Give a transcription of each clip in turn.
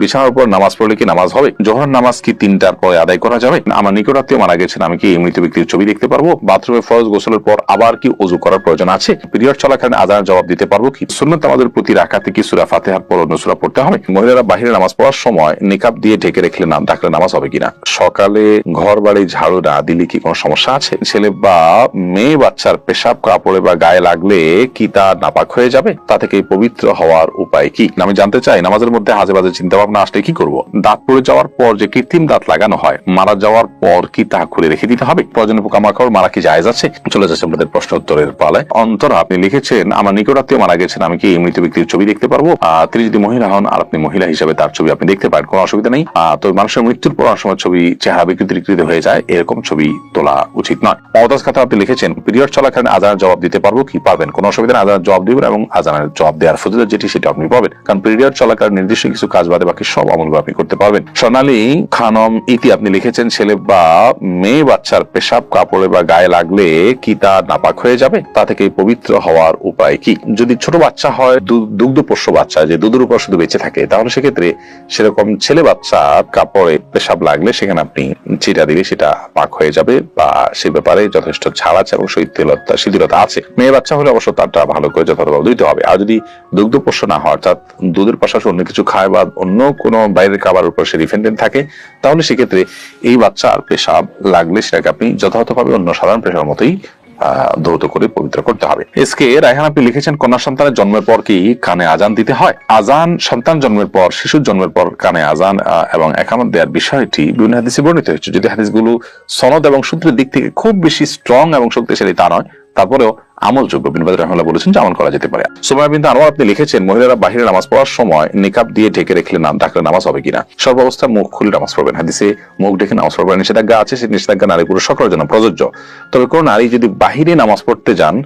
বিছানার উপর নামাজ পড়লে কি নামাজ হবে? জোহর নামাজ কি তিনটার পরে আদায় করা যাবে? আমার নিকটাত্মীয় মারা গেছেন, আমি কি এই মৃত ব্যক্তির ছবি দেখতে পারব? বাথরুমে ফরজ গোসলের পর আবার কি অজু করার প্রয়োজন আছে? পিরিয়ড চলাকালীন আদার জবাব দিতে পারব কি? সুন্নত আমাদের প্রতি রাখাতে কি সুরা ফাতেহার পর অন্য সুরা পড়তে হবে? মহিলারা বাহিরে নামাজ পড়ার সময় নিকাব দিয়ে ঢেকে রেখলে নাম ডাকলে নামাজ হবে কিনা? সকালে ঘর বাড়ি ঝাড়ু না দিলে কি কোনো সমস্যা আছে? ছেলে বা মেয়ে বাচ্চার পেশাব, কাপড়ে বা গায়ে লাগলে কি তা নাপাক হয়ে যাবে? তা থেকে পবিত্র হওয়ার উপায় কি? আমি জানতে চাই, নামাজের মধ্যে হাজে বাজে চিন্তা ভাবনা আসলে কি করব? দাঁত পড়ে যাওয়ার পর যে কৃত্রিম দাঁত লাগানো হয়, মারা যাওয়ার পর কি তা খুলে রেখে দিতে হবে? প্রয়োজনে পোকামাকড়, মারা কি জায়েজ আছে? চলে যাচ্ছে আমাদের প্রশ্ন উত্তরের পালায়। অন্তরা, আপনি লিখেছেন, আমার নিকটাত্মীয় মারা গেছেন, আমি কি এই মৃত ব্যক্তির ছবি দেখতে পারব? তিনি যদি মহিলা হন, আর আপনি মহিলা হিসেবে তার ছবি আপনি দেখতে পারেন, কোনো অসুবিধা নেই। তো মানুষের মৃত্যুর পর সময় ছবি, চেহারা বিকৃতি বিকৃতি হয়ে যায়, এরকম ছবি তোলা উচিত নয়। মমতাজ খাতা আপনি লিখেছেন, পিরিয়ড চলাকালীন আজানের জবাব দিতে পারব কি পারবেন? কোনো অসুবিধা নেই, আজানের জবাব দিবেন এবং আজানের জবাব দেওয়ার ফজিলত যেটি, সেটা আপনি পাবেন। কারণ পিরিয়ড চলাকালীন নির্দিষ্ট কিছু কাজ বাদে বাকি সব আমলগুলো আপনি করতে পারবেন। সোনালী খানম ইতি আপনি লিখেছেন, ছেলে বা মেয়ে বাচ্চার পেশাব কাপড়ে বা গায়ে লাগলে কি তা নাপাক হয়ে যাবে? তা থেকে পবিত্র হওয়ার উপায় কি? যদি ছোট বাচ্চা হয়, দু- দুগ্ধপোষ্য বাচ্চা, যে দুধের উপর শুধু বেঁচে থাকে, তাহলে সেক্ষেত্রে সেরকম ছেলে বাচ্চা কাপড়ে পেশাব লাগলে সেখানে আপনি চিটা দিলে সেটা পাক হয়ে যাবে বা সে ব্যাপারে যথেষ্ট ছাড় আছে এবং শৈত্যলতা শিথিলতা আছে। মেয়ে বাচ্চা হলে অবশ্য তারটা ভালো করে যথাযথভাবে দিতে হবে। আর যদি দুগ্ধ পোষ্য না হয়, অর্থাৎ দুধের পাশাপাশি অন্য কিছু খায় বা অন্য কোনো বাইরের খাবার উপর সে ডিপেন্ডেন্ট থাকে, তাহলে সেক্ষেত্রে এই বাচ্চার পেশাব লাগলে সেটাকে আপনি যথাযথভাবে অন্য সাধারণ পেশার মতোই করে পবিত্র করতে হবে। রায়হান, আপনি লিখেছেন, কন্যা সন্তানের জন্মের পর কি কানে আজান দিতে হয়? আজান সন্তান জন্মের পর, শিশুর জন্মের পর কানে আজান এবং একামত দেওয়ার বিষয়টি বিভিন্ন হাদিসে বর্ণিত হয়েছে। যদি হাদিসগুলো সনদ এবং সূত্রের দিক থেকে খুব বেশি স্ট্রং এবং শক্তিশালী তা নয় তারপরেও আমলযোগ্য বিন বাদ রহমাল্লাহ বলেছেন যে আমল করা যেতে পারে। সুমায়া বিন্দু আনোয়ার আপনি লিখেছেন, মহিলারা বাহিরে নামাজ পড়ার সময় নিকাব দিয়ে ঢেকে রেখে নাম ডাকলে নামাজ হবে কিনা? সর্বাবস্থা মুখ খুলে নামাজ পড়বেন। হাদিসে মুখ ঢেকে নামাজ পড়বেন। নিষেধাজ্ঞা আছে সেই নিষেধাজ্ঞা নারী পুরুষ সকলের জন্য প্রযোজ্য। তবে কোন নারী যদি বাহিরে নামাজ পড়তে যান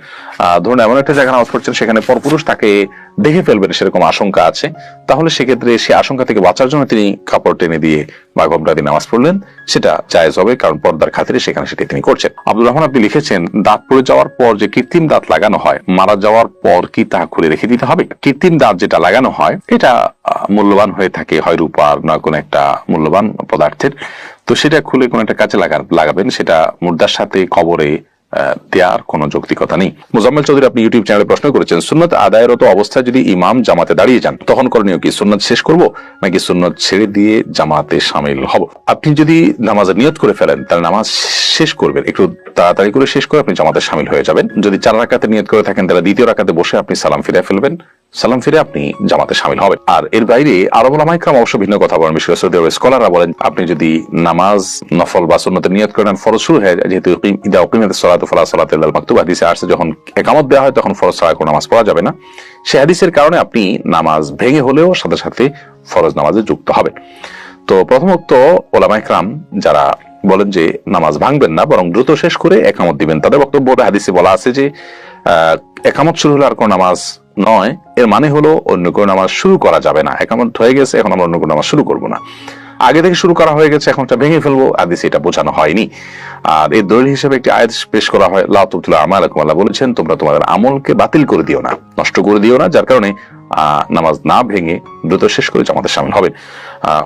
ধরুন এমন একটা জায়গায় নামাজ পড়ছেন, সেখানে পরপুরুষ তাকে দেখে ফেলবেন সেরকম আশঙ্কা আছে। তাহলে সেক্ষেত্রে সে আশঙ্কা থেকে বাঁচার জন্য তিনি কাপড় টেনে দিয়ে বা ঘোমটা দিয়ে নামাজ পড়লেন, সেটা জায়েজ হবে কারণ পর্দার খাতিরে সেখানে সেটি তিনি করছেন। আব্দুর রহমান, আপনি লিখেছেন, দাঁত পড়ে যাওয়ার পর যে কৃত্রিম দাঁত লাগানো হয়, মারা যাওয়ার পর কি তা খুলে রেখে দিতে হবে? কৃত্রিম দাঁত যেটা লাগানো হয়, এটা মূল্যবান হয়ে থাকে, হয় রূপার না কোনো একটা মূল্যবান পদার্থের। তো সেটা খুলে কোনো একটা কাজে লাগা, লাগাবেন, সেটা মুর্দার সাথে কবরে দেওয়ার কোনো যৌক্তিকতা নেই। মোজাম্মেল চৌধুরী আপনি ইউটিউব চ্যানেলে প্রশ্ন করেছেন, সুন্নত আদায়রত অবস্থায় যদি ইমাম জামাতে দাঁড়িয়ে যান, তখন করণীয় কি? সুন্নত শেষ করব নাকি সুন্নত ছেড়ে দিয়ে জামাতে সামিল হব? আপনি যদি নামাজের নিয়ত করে ফেলেন, তাহলে নামাজ শেষ করবেন। একটু তাড়াতাড়ি করে শেষ করে আপনি জামাতে সামিল হয়ে যাবেন। যদি চার রাকাতে নিয়ত করে থাকেন, তাহলে দ্বিতীয় রাকাতে বসে আপনি সালাম ফিরে ফেলবেন। সালাম ফিরে আপনি জামাতে সামিল হবেন। আর এর বাইরে আরব ওলামাইকরাম অবশ্য ভিন্ন কথা বলেন। বিশেষ করে স্কলাররা বলেন, আপনি যদি নামাজ, নফল বা সুন্নতের নিয়ত করেন ফরজ শুরু হয়ে যায়। যেহেতু সালাতু ফালা সালাত মাকতুবা হাদিসে আসছে, যখন একামত দেওয়া হয়, তখন ফরজ ছাড়া কোনো নামাজ পড়া যাবে না। সে হাদিসের কারণে আপনি নামাজ ভেঙে হলেও সাথে সাথে ফরজ নামাজে যুক্ত হবে। তো প্রথমত ওলামাইকরাম যারা বলেন যে নামাজ ভাঙবেন না, বরং দ্রুত শেষ করে একামত দিবেন। তাদের বক্তব্য হাদিসে বলা আছে যে একামত শুরু হলে আর কোনো নামাজ নয়, এর মানে হলো অন্য কোনো নামাজ শুরু করা যাবে না। একামত হয়ে গেছে, এখন আমরা অন্য কোনো নামাজ শুরু করব না। আগে থেকে শুরু করা হয়ে গেছে এখন এটা ভেঙে ফেলব আদি এটা বোঝানো হয়নি। আর এর দলিল হিসেবে একটি আয়াত পেশ করা হয় লাউতুল্লাহ আমার আল্লাহ বলেছেন, তোমরা তোমাদের আমলকে বাতিল করে দিও না, নষ্ট করে দিও না যার কারণে নামাজ না ভেঙে দ্রুত শেষ করে জামাতে সামিল হবেন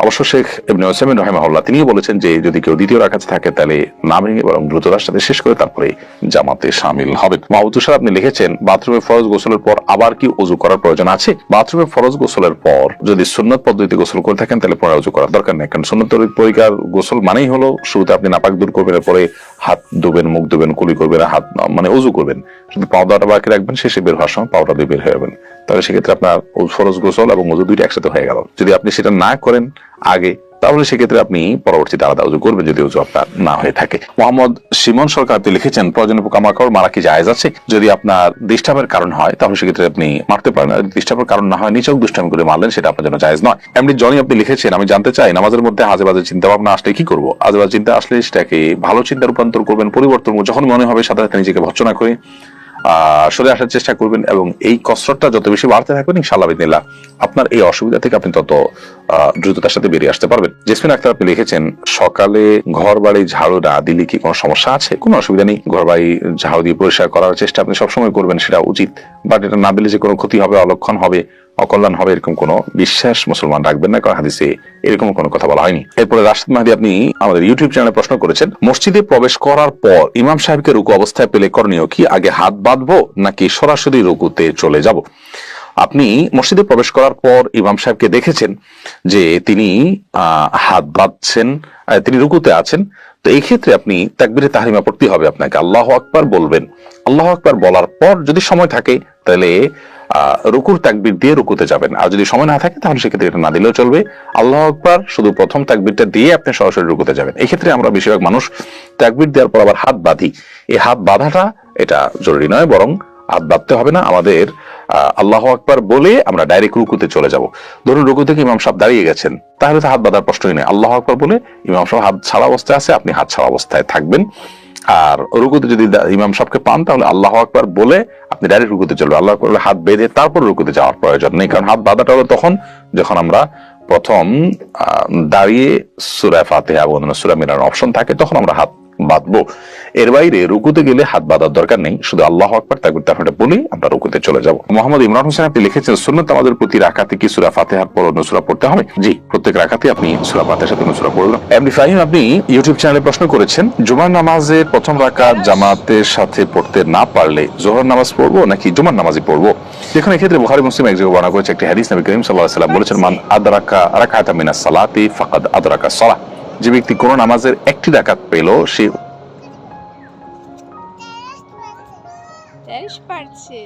অবশ্য শেখ ইবনে ওসাইমিন রহিমাহুল্লাহ তিনিও বলেছেন যে যদি কেউ দ্বিতীয় রাখাতে থাকে তাহলে না ভেঙে বরং দ্রুততার সাথে শেষ করে তারপরে জামাতে সামিল হবেন মাহবুতুসার আপনি লিখেছেন, বাথরুমে ফরজ গোসলের পর আবার কি অজু করার প্রয়োজন আছে? বাথরুমে ফরজ গোসলের পর যদি সুন্নত পদ্ধতিতে গোসল করে থাকেন তাহলে পরে অজু করার দরকার নেই। কারণ সুন্নত পরিকার গোসল মানেই হলো শুরুতে আপনি নাপাক দূর করবেন, এরপরে হাত ধুবেন, মুখ ধুবেন, কুলি করবেন, হাত মানে অজু করবেন। শুধু পাউডারটা বাকি রাখবেন, শেষে বের হওয়ার সময় পাউডার দিয়ে বের হয়ে যাবেন। তাহলে সেক্ষেত্রে আপনার ফরজ গোসল এবং অজু দুইটা একসাথে হয়ে গেল। যদি আপনি সেটা না করেন আগে, তাহলে সেক্ষেত্রে আপনি পরবর্তীতে আলাদা উজু করবেন যদি উজু আপনার না হয়ে থাকে। মোহাম্মদ সিমন সরকার আপনি লিখেছেন, প্রয়োজনীয় পোকামাকড় মারা কি জায়েজ আছে? যদি আপনার ডিস্টার্বের কারণ হয়, তাহলে সেক্ষেত্রে আপনি মারতে পারেন। আর কারণ না হয় নিচেও দুষ্টামি করে মারলেন, সেটা আপনার জন্য জায়েজ নয়। এমনি জনি আপনি লিখেছেন, আমি জানতে চাই, নামাজের মধ্যে আজে বাজে চিন্তা ভাবনা আসলে কি করব? আজে বাজে চিন্তা আসলে সেটাকে ভালো চিন্তা রূপান্তর করবেন, পরিবর্তন যখন মনে হবে সাথে সাথে নিজেকে ভর্সনা করে। সরে আসার চেষ্টা করবেন এবং এই কসরতটা যত বেশি বাড়তে থাকবেন, ইনশাআল্লাহ বিদিনিল্লাহ আপনার এই অসুবিধা থেকে আপনি তত দ্রুততার সাথে বেরিয়ে আসতে পারবেন। জেসমিন আক্তার, আপনি লিখেছেন, সকালে ঘর বাড়ি ঝাড়ু না দিলে কি কোনো সমস্যা আছে? কোনো অসুবিধা নেই ঘর বাড়ি ঝাড়ু দিয়ে পরিষ্কার করার চেষ্টা আপনি সবসময় করবেন, সেটা উচিত। বাট এটা না দিলে যে কোনো ক্ষতি হবে, অলক্ষণ হবে অকল্যাণ হবে এরকম কোনো বিশ্বাস মুসলমান রাখবেন না, কারণ হাদিসে এরকম কোনো কথা বলা হয়নি। এরপরে রাশিদ মাহদি, আপনি আমাদের ইউটিউব চ্যানেলে প্রশ্ন করেছেন, মসজিদে প্রবেশ করার পর ইমাম সাহেবকে রুকু অবস্থায় পেলে করণীয় কি, আগে হাত বাঁধবো নাকি সরাসরি রুকুতে চলে যাব? আপনি মসজিদে প্রবেশ করার পর ইমাম সাহেবকে দেখেছেন যে তিনি হাত বাঁধছেন তিনি রুকুতে আছেন। তো এই ক্ষেত্রে আপনি তাকবিরে তাহরিমা পড়তে হবে আপনাকে। আল্লাহ আকবার বলবেন। আল্লাহ আকবার বলার পর যদি সময় থাকে তাহলে রুকুর তাকবির দিয়ে রুকুতে যাবেন। আর যদি সময় না থাকে, তাহলে সেক্ষেত্রে এটা না দিলেও চলবে। আল্লাহ আকবার, শুধু প্রথম তাকবিরটা দিয়ে আপনি সরাসরি রুকুতে যাবেন। এই ক্ষেত্রে আমরা বেশিরভাগ মানুষ তাকবির দেওয়ার পর আবার হাত বাঁধি। এই হাত বাঁধাটা এটা জরুরি নয়, বরং হাত বাঁধতে হবে না। আমাদের আল্লাহ আকবার বলে আমরা ডাইরেক্ট রুকুতে চলে যাব। ধরুন রুকু থেকে ইমাম সাহেব দাঁড়িয়ে গেছেন, তাহলে তো হাত বাঁধার প্রশ্নই নেই আল্লাহ আকবার বলে ইমাম সাহেব হাত ছাড়া অবস্থায় আছে, আপনি হাত ছাড়া অবস্থায় থাকবেন। আর রুকুতে যদি ইমাম সবকে পান, তাহলে আল্লাহ আকবার বলে আপনি ডাইরেক্ট রুকুতে চলবে। আল্লাহ আকবার বলে হাত বেঁধে তারপর রুকুতে যাওয়ার প্রয়োজন নেই। কারণ হাত বাঁধাটা হলো তখন যখন আমরা প্রথম দাঁড়িয়ে সুরা এবং সুরা মিনার অপশন থাকে, তখন আমরা হাত বাঁধবো। এর বাইরে রুকুতে গেলে হাত বাঁধার দরকার নেই, শুধু আল্লাহ আকবার তাকবির তারপরে বলি, আমরা রুকুতে চলে যাব। মোহাম্মদ ইমরান হোসেন, আপনি লিখেছেন সুন্নত আমাদের প্রতি রাখাতে কি সুরা ফাতেহার পর অন্য সুরা পড়তে হবে? জি, প্রত্যেক রাখাতে আপনি সুরা ফাতেহার সাথে অন্য সুরা পড়বেন এমডি ফাহিম, আপনি ইউটিউব চ্যানেলে প্রশ্ন করেছেন, জুমার নামাজের প্রথম রাকাত জামাতের সাথে পড়তে না পারলে জোহর নামাজ পড়ব নাকি জুমার নামাজই পড়ব? দেখুন, এক্ষেত্রে বুখারী, মুসলিম এক জায়গায় বর্ণনা করেছে, একটি হাদিস নবী করিম আলাইহি সাল্লাম বলেছেন, মান আদরাকা রাকাতা মিনাস সালাতি, ফাকাদ আদরাকা সালাহ। যে ব্যক্তি কোন নামাজের একটি ডাকাত পেল সে পারছে।